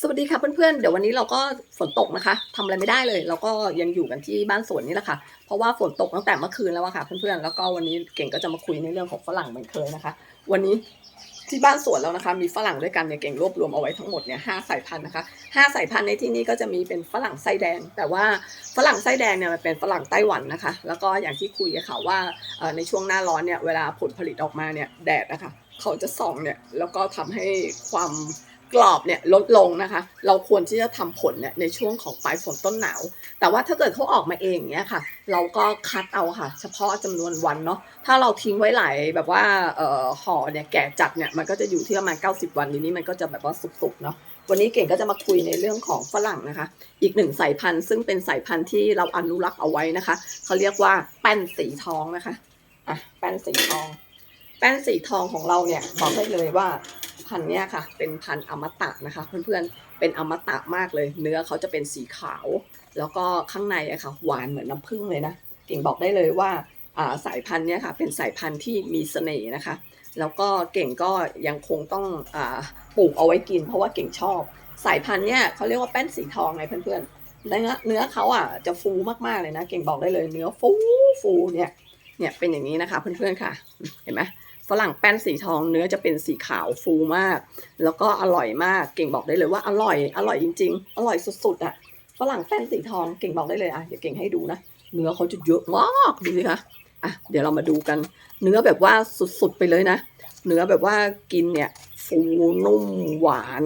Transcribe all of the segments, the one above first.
สวัสดีค่ะเพื่อนๆ เดี๋ยววันนี้เราก็ฝนตกนะคะทำอะไรไม่ได้เลย เราก็ยังอยู่กันที่บ้านสวนนี่แหละค่ะ เพราะว่าฝนตกตั้งแต่เมื่อคืนแล้วค่ะเพื่อนๆ แล้วก็วันนี้เก่งก็จะมาคุยในเรื่องของฝรั่งเหมือนเคยนะคะ วันนี้ที่บ้านสวนแล้วนะคะ มีฝรั่งด้วยกันเนี่ยเก่งรวบรวมเอาไว้ทั้งหมดเนี่ยห้าสายพันธุ์นะคะห้าสายพันธุ์ในที่นี้ก็จะมีเป็นฝรั่งไส้แดง แต่ว่าฝรั่งไส้แดงเนี่ยมันเป็นฝรั่งไต้หวันนะคะ แล้วก็อย่างที่คุยค่ะว่าในช่วงหน้าร้อนเนี่ยเวลาผลผลิตออกมาเนี่ยแดดนะคะเขาจะส่องเนี่ยแล้วก็ทำให้ความ กรอบเนี่ยลดลงนะคะ เราควรที่จะทำผลเนี่ยในช่วงของปลายฝนต้นหนาว แต่ว่าถ้าเกิดเขาออกมาเองเนี่ยค่ะ เราก็คัดเอาค่ะ เฉพาะจำนวนวันเนาะ ถ้าเราทิ้งไว้หลายแบบว่าเอ่อห่อเนี่ยแก่จัดเนี่ยมันก็จะอยู่ที่ประมาณ 90 วันทีนี้มันก็จะแบบว่าสุกๆเนาะ วันนี้เก่งก็จะมาคุยในเรื่องของฝรั่งนะคะ อีกหนึ่งสายพันธุ์ซึ่งเป็นสายพันธุ์ที่เราอนุรักษ์เอาไว้นะคะ เขาเรียกว่าแป้นสีทองนะคะ อะแป้นสีทอง แป้นสีทองของเราเนี่ยบอกได้เลยว่าพันเนี้ยค่ะ เป็นพันอมตะนะคะ เพื่อนๆเป็นอมตะมากเลย เนื้อเขาจะเป็นสีขาว แล้วก็ข้างในอะค่ะหวานเหมือนน้ำผึ้งเลยนะเก่งบอกได้เลยว่าสายพันธุ์เนี้ยค่ะ เป็นสายพันธุ์ที่มีเสน่ห์นะคะ แล้วก็เก่งก็ยังคงต้องอปลูกเอาไว้กิน เพราะว่าเก่งชอบ สายพันธุ์เนี้ยเขาเรียกว่าแป้นสีทองไงเพื่อนๆเนื้อเนื้อเขาอะจะฟูมากๆเลยนะ เก่งบอกได้เลยเนื้อฟูฟูเนี่ยเนี่ยเป็นอย่างนี้นะคะเพื่อนๆค่ะ เห็นไหม ฝรั่งแป้นสีทองเนื้อจะเป็นสีขาวฟูมาก แล้วก็อร่อยมากเก่งบอกได้เลยว่าอร่อยอร่อยจริง ๆ อร่อยสุดๆอะฝรั่งแป้นสีทองเก่งบอกได้เลยอะเดี๋ยวเก่งให้ดูนะเนื้อเขาจะเยอะมากดูสิคะอะเดี๋ยวเรามาดูกัน เนื้อแบบว่าสุดๆไปเลยนะเนื้อแบบว่ากินเนี่ยฟูนุ่มหวาน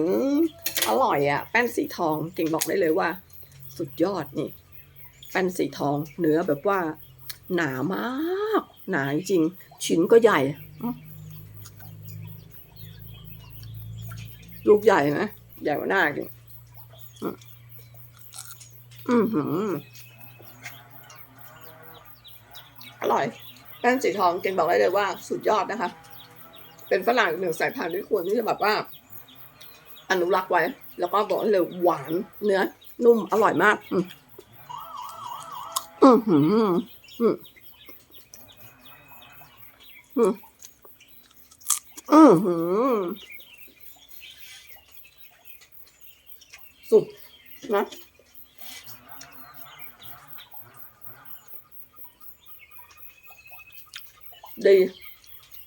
อร่อยอะแป้นสีทองเก่งบอกได้เลยว่า สุดยอดนี่แป้นสีทองเนื้อแบบว่า หนามาก หนาจริงชิ้นก็ใหญ่ ลูกใหญ่นะใหญ่กว่าหน้าจริงอืมอือหืออร่อยแป้งสีทองเก่งบอกได้เลยว่าสุดยอดนะคะ เป็นฝรั่งอีกหนึ่งสายพันธุ์ที่ควรที่จะแบบว่า อนุรักษ์ไว้ แล้วก็บอกเลยหวานเนื้อ นุ่มอร่อยมาก อืมอือหืออืมอืมอือหือ สุดนะดี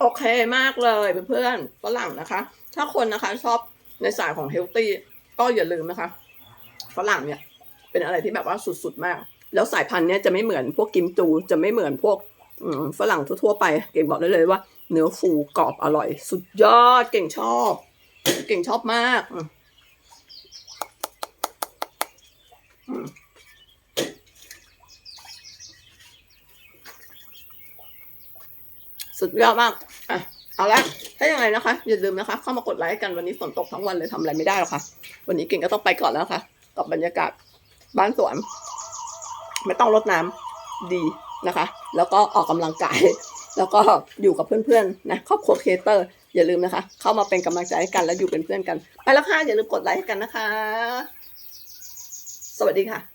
โอเคมากเลยเพื่อนๆฝรั่งนะคะ ถ้าคนนะคะชอบในสายของเฮลตี้ก็อย่าลืมนะคะฝรั่งเนี่ย เป็นอะไรที่แบบว่าสุดๆมาก แล้วสายพันธุ์เนี้ยจะไม่เหมือนพวกกิมจู จะไม่เหมือนพวกฝรั่งทั่วๆไป เก่งบอกได้เลยว่า เนื้อฟูกรอบอร่อย สุดยอดเก่งชอบ เก่งชอบมากอืมอืม สุดยอดมากอะเอาละถ้าอย่างไรนะคะ อย่าลืมนะคะ เข้ามากดไลค์กันวันนี้ฝนตกทั้งวันเลยทำอะไรไม่ได้หรอกค่ะ วันนี้เก่งก็ต้องไปก่อนแล้วค่ะ กับบรรยากาศบ้านสวน ไม่ต้องรดน้ำดีนะคะ แล้วก็ออกกำลังกาย แล้วก็อยู่กับเพื่อนๆนะครอบครัวเคเตอร์ อย่าลืมนะคะ เข้ามาเป็นกำลังใจให้กันและอยู่เป็นเพื่อนกัน ไปแล้วค่ะอย่าลืมกดไลค์กันนะคะ สวัสดีค่ะ